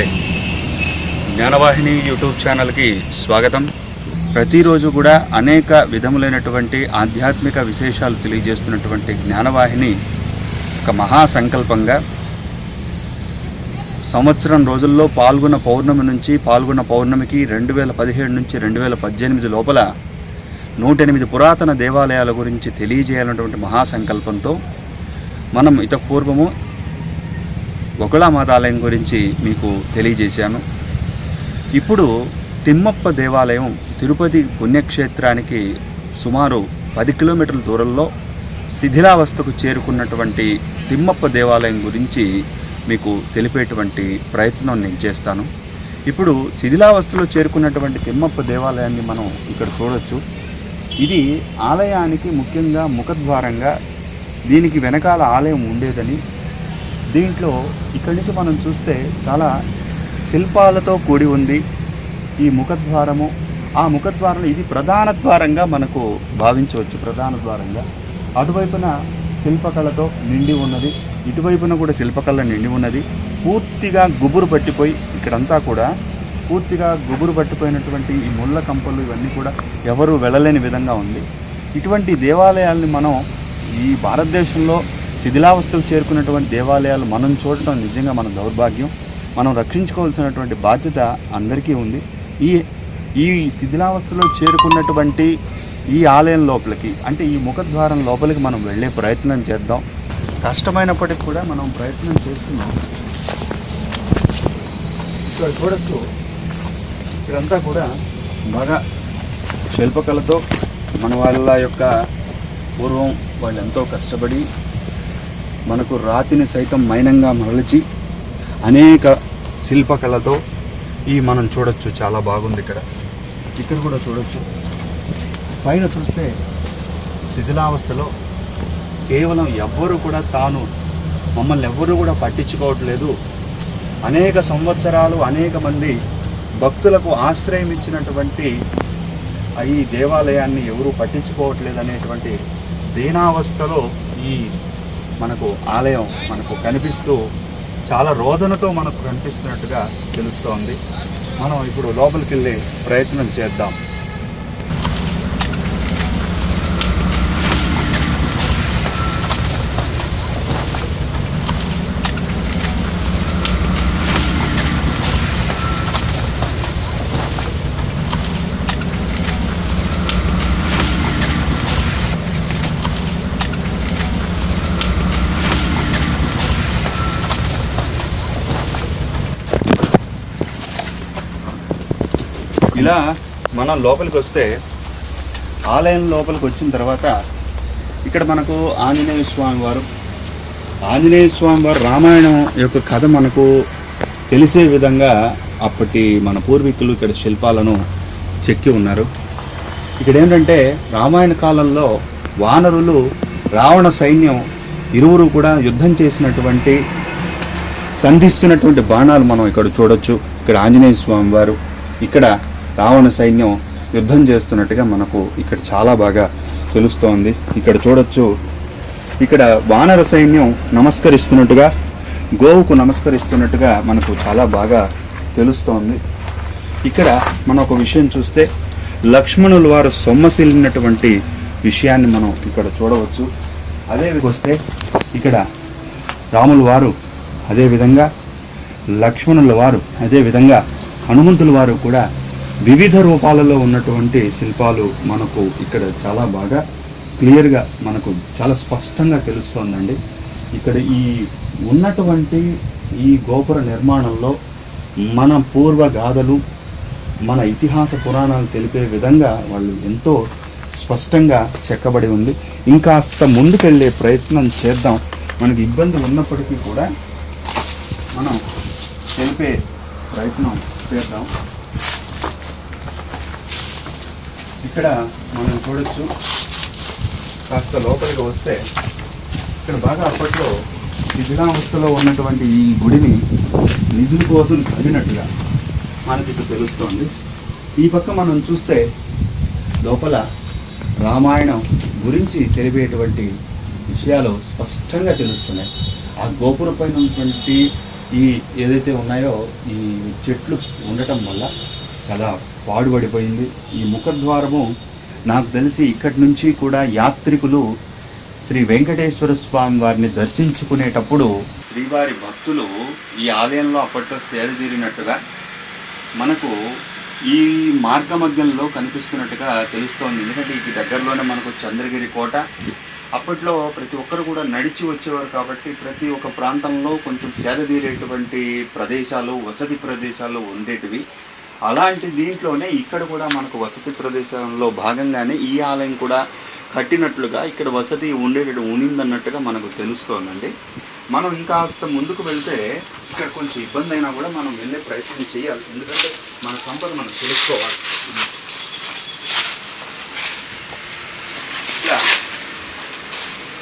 నమస్తే. జ్ఞానవాహిని యూట్యూబ్ ఛానల్కి స్వాగతం. ప్రతిరోజు కూడా అనేక విధములైనటువంటి ఆధ్యాత్మిక విశేషాలు తెలియజేస్తున్నటువంటి జ్ఞానవాహిని ఒక మహా సంకల్పంగా సంవత్సరం రోజుల్లో పాల్గొన్న పౌర్ణమి నుంచి పాల్గొన్న పౌర్ణమికి రెండు వేల పదిహేడు నుంచి రెండు వేల పద్దెనిమిది లోపల నూట ఎనిమిది పురాతన దేవాలయాల గురించి తెలియజేయాలన్నటువంటి మహాసంకల్పంతో మనం ఇతపూర్వము మత ఆలయం గురించి మీకు తెలియజేశాను. ఇప్పుడు తిమ్మప్ప దేవాలయం తిరుపతి పుణ్యక్షేత్రానికి సుమారు పది కిలోమీటర్ల దూరంలో శిథిలావస్థకు చేరుకున్నటువంటి తిమ్మప్ప దేవాలయం గురించి మీకు తెలిపేటువంటి ప్రయత్నం నేను చేస్తాను. ఇప్పుడు శిథిలావస్థలో చేరుకున్నటువంటి తిమ్మప్ప దేవాలయాన్ని మనం ఇక్కడ చూడొచ్చు. ఇది ఆలయానికి ముఖ్యంగా ముఖద్వారంగా దీనికి వెనకాల ఆలయం ఉండేదని దీంట్లో ఇక్కడి నుంచి మనం చూస్తే చాలా శిల్పాలతో కూడి ఉంది ఈ ముఖద్వారము. ఆ ముఖద్వారం ఇది ప్రధాన ద్వారంగా మనకు భావించవచ్చు ప్రధాన ద్వారంగా. అటువైపున శిల్పకళతో నిండి ఉన్నది ఇటువైపున కూడా శిల్పకళ నిండి ఉన్నది. పూర్తిగా గుబురు పట్టిపోయి ఇక్కడంతా కూడా పూర్తిగా గుబురు పట్టిపోయినటువంటి ఈ ముళ్ళ కంపలు ఇవన్నీ కూడా ఎవరు వెళ్ళలేని విధంగా ఉంది. ఇటువంటి దేవాలయాల్ని మనం ఈ భారతదేశంలో శిథిలావస్థకు చేరుకున్నటువంటి దేవాలయాలు మనం చూడటం నిజంగా మన దౌర్భాగ్యం. మనం రక్షించుకోవాల్సినటువంటి బాధ్యత అందరికీ ఉంది. ఈ ఈ శిథిలావస్థలో చేరుకున్నటువంటి ఈ ఆలయం లోపలికి అంటే ఈ ముఖద్వారం లోపలికి మనం వెళ్ళే ప్రయత్నం చేద్దాం. కష్టమైనప్పటికీ కూడా మనం ప్రయత్నం చేస్తున్నాం. ఇక్కడ చూడొచ్చు. ఇక్కడంతా కూడా బాగా శిల్పకళతో మన వాళ్ళ యొక్క పూర్వం వాళ్ళు ఎంతో కష్టపడి మనకు రాతిని సైతం మైనంగా మరల్చి అనేక శిల్పకళతో ఈ మనం చూడొచ్చు. చాలా బాగుంది ఇక్కడ. ఇక్కడ కూడా చూడొచ్చు. పైన చూస్తే శిథిలావస్థలో కేవలం ఎవ్వరు కూడా తాను మమ్మల్ని ఎవ్వరూ కూడా పట్టించుకోవట్లేదు. అనేక సంవత్సరాలు అనేక మంది భక్తులకు ఆశ్రయం ఇచ్చినటువంటి ఈ దేవాలయాన్ని ఎవరూ పట్టించుకోవట్లేదు అనేటువంటి దీనావస్థలో ఈ మనకు ఆలయం మనకు కనిపిస్తూ చాలా రోదనతో మనకు కనిపిస్తున్నట్టుగా తెలుస్తోంది. మనం ఇప్పుడు లోపలికి వెళ్ళి ప్రయత్నం చేద్దాం. ఇలా మనం లోపలికి వస్తే ఆలయం లోపలికి వచ్చిన తర్వాత ఇక్కడ మనకు ఆంజనేయ స్వామి వారు ఆంజనేయ స్వామి వారు రామాయణం యొక్క కథ మనకు తెలిసే విధంగా అప్పటి మన పూర్వీకులు ఇక్కడ శిల్పాలను చెక్కి ఉన్నారు. ఇక్కడ ఏంటంటే రామాయణ కాలంలో వానరులు రావణ సైన్యం ఇరువురు కూడా యుద్ధం చేసినటువంటి సంధిస్తున్నటువంటి బాణాలు మనం ఇక్కడ చూడొచ్చు. ఇక్కడ ఆంజనేయ స్వామి వారు ఇక్కడ రావణ సైన్యం యుద్ధం చేస్తున్నట్టుగా మనకు ఇక్కడ చాలా బాగా తెలుస్తోంది. ఇక్కడ చూడొచ్చు ఇక్కడ వానర సైన్యం నమస్కరిస్తున్నట్టుగా గోవుకు నమస్కరిస్తున్నట్టుగా మనకు చాలా బాగా తెలుస్తోంది. ఇక్కడ మనం ఒక విషయం చూస్తే లక్ష్మణుల వారు సొమ్మసిల్లినటువంటి విషయాన్ని మనం ఇక్కడ చూడవచ్చు. అదే వస్తే ఇక్కడ రాముల వారు అదేవిధంగా లక్ష్మణుల వారు అదేవిధంగా హనుమంతుల వారు కూడా వివిధ రూపాలలో ఉన్నటువంటి శిల్పాలు మనకు ఇక్కడ చాలా బాగా క్లియర్గా మనకు చాలా స్పష్టంగా తెలుస్తోందండి. ఇక్కడ ఈ ఉన్నటువంటి ఈ గోపుర నిర్మాణంలో మన పూర్వ గాథలు మన ఇతిహాస పురాణాలు తెలిపే విధంగా వాళ్ళు ఎంతో స్పష్టంగా చెక్కబడి ఉంది. ఇంకాస్త ముందుకెళ్ళే ప్రయత్నం చేద్దాం. మనకి ఇబ్బంది ఉన్నప్పటికీ కూడా మనం తెలిపే ప్రయత్నం చేద్దాం. ఇక్కడ మనం చూడొచ్చు. కాస్త లోపలికి వస్తే ఇక్కడ బాగా అప్పట్లో శిథిలావస్థలో ఉన్నటువంటి ఈ గుడిని నిధుల కోసం తగినట్టుగా మనకి ఇప్పుడు తెలుస్తోంది. ఈ పక్క మనం చూస్తే లోపల రామాయణం గురించి తెలిపేటువంటి విషయాలు స్పష్టంగా తెలుస్తున్నాయి. ఆ గోపురం పైన ఉన్నటువంటి ఈ ఏదైతే ఉన్నాయో ఈ చెట్లు ఉండటం వల్ల కళ పాడుబడిపోయింది. ఈ ముఖద్వారము నాకు తెలిసి ఇక్కడి నుంచి కూడా యాత్రికులు శ్రీ వెంకటేశ్వర స్వామి వారిని దర్శించుకునేటప్పుడు శ్రీవారి భక్తులు ఈ ఆలయంలో అప్పట్లో సేద తీరినట్టుగా మనకు ఈ మార్గ మార్గమధ్యంలో కనిపిస్తున్నట్టుగా తెలుస్తోంది. ఎందుకంటే ఈ దగ్గరలోనే మనకు చంద్రగిరి కోట. అప్పట్లో ప్రతి ఒక్కరు కూడా నడిచి వచ్చేవారు కాబట్టి ప్రతి ఒక్క ప్రాంతంలో కొంచెం సేదతీరేటువంటి ప్రదేశాలు వసతి ప్రదేశాలు ఉండేటివి. అలాంటి దీంట్లోనే ఇక్కడ కూడా మనకు వసతి ప్రదేశంలో భాగంగానే ఈ ఆలయం కూడా కట్టినట్లుగా ఇక్కడ వసతి ఉండేటట్టు ఉనిందన్నట్టుగా మనకు తెలుస్తోందండి. మనం ఇంకా ముందుకు వెళ్తే ఇక్కడ కొంచెం ఇబ్బంది అయినా కూడా మనం వెళ్ళే ప్రయత్నం చేయాలి. ఎందుకంటే మన సంపద మనం తెలుసుకోవాలి. ఇలా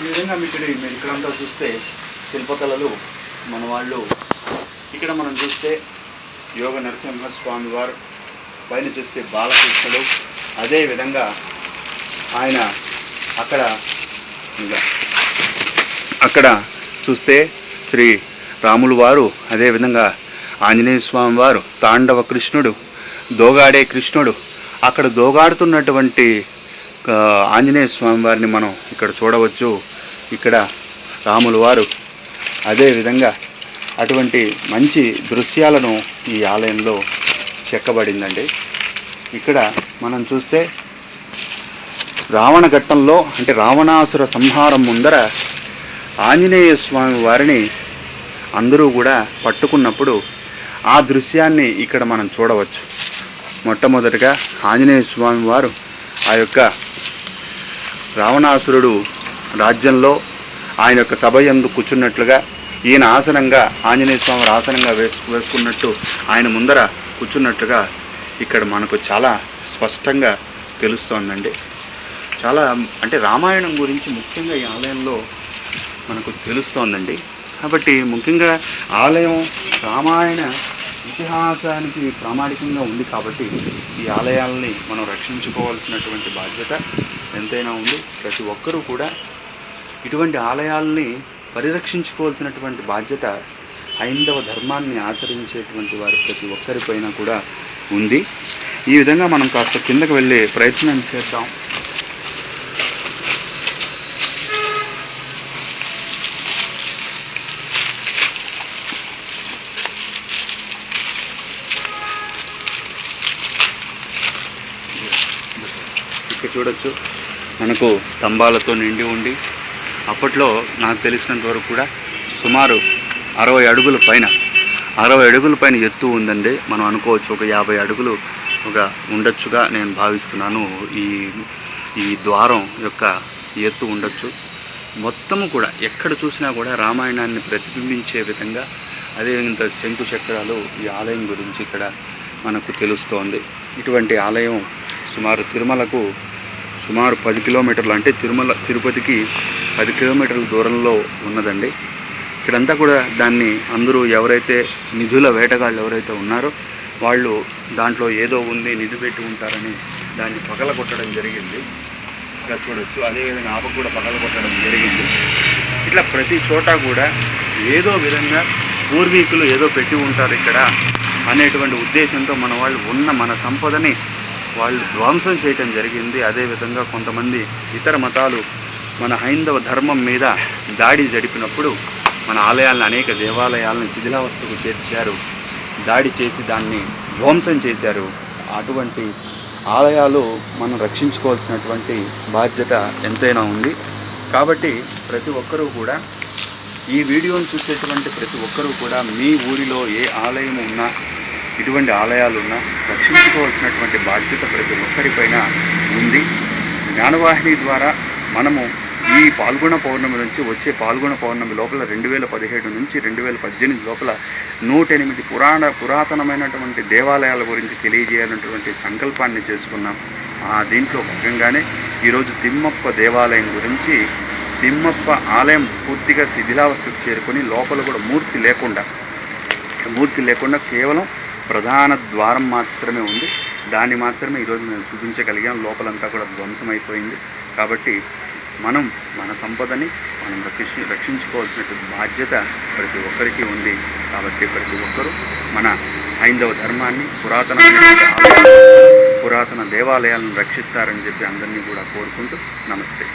ఈ విధంగా మీకు ఇక్కడ మీరు ఇక్కడంతా చూస్తే శిల్పకళలు మన వాళ్ళు ఇక్కడ మనం చూస్తే యోగ నరసింహస్వామి వారు పైన చూస్తే బాలకృష్ణుడు. అదేవిధంగా ఆయన అక్కడ ఇంకా అక్కడ చూస్తే శ్రీ రాములు వారు అదేవిధంగా ఆంజనేయ స్వామి వారు తాండవ కృష్ణుడు దోగాడే కృష్ణుడు. అక్కడ దోగాడుతున్నటువంటి ఆంజనేయ స్వామి వారిని మనం ఇక్కడ చూడవచ్చు. ఇక్కడ రాములు వారు అదేవిధంగా అటువంటి మంచి దృశ్యాలను ఈ ఆలయంలో చెక్కబడిందండి. ఇక్కడ మనం చూస్తే రావణ ఘట్టంలో అంటే రావణాసుర సంహారం ముందర ఆంజనేయ స్వామి వారిని అందరూ కూడా పట్టుకున్నప్పుడు ఆ దృశ్యాన్ని ఇక్కడ మనం చూడవచ్చు. మొట్టమొదటిగా ఆంజనేయ స్వామి వారు ఆ యొక్క రావణాసురుడు రాజ్యంలో ఆయన యొక్క సభ యందు కూర్చున్నట్లుగా ఈయన ఆసనంగా ఆంజనేయ స్వామి ఆసనంగా వేసు వేసుకున్నట్టు ఆయన ముందర కూర్చున్నట్టుగా ఇక్కడ మనకు చాలా స్పష్టంగా తెలుస్తోందండి. చాలా అంటే రామాయణం గురించి ముఖ్యంగా ఈ ఆలయంలో మనకు తెలుస్తోందండి. కాబట్టి ముఖ్యంగా ఆలయం రామాయణ ఇతిహాసానికి ప్రామాణికంగా ఉంది కాబట్టి ఈ ఆలయాల్ని మనం రక్షించుకోవాల్సినటువంటి బాధ్యత ఎంతైనా ఉంది. ప్రతి ఒక్కరూ కూడా ఇటువంటి ఆలయాల్ని పరిరక్షించుకోవాల్సినటువంటి బాధ్యత హైందవ ధర్మాన్ని ఆచరించేటువంటి వారి ప్రతి ఒక్కరిపైన కూడా ఉంది. ఈ విధంగా మనం కాస్త కిందకు వెళ్ళే ప్రయత్నం చేద్దాం. ఇక్కడ చూడొచ్చు మనకు స్తంభాలతో నిండి ఉండి అప్పట్లో నాకు తెలిసినంత వరకు కూడా సుమారు అరవై అడుగుల పైన అరవై అడుగుల పైన ఎత్తు ఉందండి. మనం అనుకోవచ్చు ఒక యాభై అడుగులు ఒక ఉండొచ్చుగా నేను భావిస్తున్నాను. ఈ ఈ ద్వారం యొక్క ఎత్తు ఉండొచ్చు. మొత్తము కూడా ఎక్కడ చూసినా కూడా రామాయణాన్ని ప్రతిబింబించే విధంగా అదే ఇంత శంకు చక్రాలు ఈ ఆలయం గురించి ఇక్కడ మనకు తెలుస్తోంది. ఇటువంటి ఆలయం సుమారు తిరుమలకు సుమారు పది కిలోమీటర్లు అంటే తిరుమల తిరుపతికి పది కిలోమీటర్ల దూరంలో ఉన్నదండి. ఇక్కడంతా కూడా దాన్ని అందరూ ఎవరైతే నిధుల వేటగాళ్ళు ఎవరైతే ఉన్నారో వాళ్ళు దాంట్లో ఏదో ఉంది నిధి పెట్టి ఉంటారని దాన్ని పగల కొట్టడం జరిగింది. ఇక్కడ చూడొచ్చు. అదేవిధంగా ఆపకు కూడా పగల కొట్టడం జరిగింది. ఇట్లా ప్రతి చోట కూడా ఏదో విధంగా పూర్వీకులు ఏదో పెట్టి ఉంటారు ఇక్కడ అనేటువంటి ఉద్దేశంతో మన వాళ్ళు ఉన్న మన సంపదని వాళ్ళు ధ్వంసం చేయటం జరిగింది. అదేవిధంగా కొంతమంది ఇతర మతాలు మన హైందవ ధర్మం మీద దాడి జరిపినప్పుడు మన ఆలయాలను అనేక దేవాలయాలను శిథిలావస్థకు చేర్చారు. దాడి చేసి దాన్ని ధ్వంసం చేశారు. అటువంటి ఆలయాలు మనం రక్షించుకోవాల్సినటువంటి బాధ్యత ఎంతైనా ఉంది. కాబట్టి ప్రతి ఒక్కరూ కూడా ఈ వీడియోను చూసేటువంటి ప్రతి ఒక్కరూ కూడా మీ ఊరిలో ఏ ఆలయం ఉన్నా ఇటువంటి ఆలయాలు ఉన్నా రక్షించుకోవాల్సినటువంటి బాధ్యత ప్రతి ఒక్కరిపైన ఉంది. జ్ఞానవాహిని ద్వారా మనము ఈ పాల్గొన పౌర్ణమి నుంచి వచ్చే పాల్గొన పౌర్ణమి లోపల రెండు వేల పదిహేడు నుంచి రెండు వేల పద్దెనిమిది లోపల నూట ఎనిమిది పురాణ పురాతనమైనటువంటి దేవాలయాల గురించి తెలియజేయాలన్నటువంటి సంకల్పాన్ని చేసుకున్నాం. ఆ దీంట్లో భాగంగానే ఈరోజు తిమ్మప్ప దేవాలయం గురించి తిమ్మప్ప ఆలయం పూర్తిగా శిథిలావస్థకు చేరుకొని లోపల కూడా మూర్తి లేకుండా మూర్తి లేకుండా కేవలం ప్రధాన ద్వారం మాత్రమే ఉంది. దాన్ని మాత్రమే ఈరోజు మేము చూపించగలిగాం లోపలంతా కూడా ధ్వంసమైపోయింది. కాబట్టి మనం మన సంపదని మనం రక్షి రక్షించుకోవాల్సినటువంటి బాధ్యత ప్రతి ఒక్కరికి ఉంది. కాబట్టి ప్రతి ఒక్కరూ మన హైందవ ధర్మాన్ని పురాతన పురాతన దేవాలయాలను రక్షిస్తారని చెప్పి అందరినీ కూడా కోరుకుంటూ నమస్తే.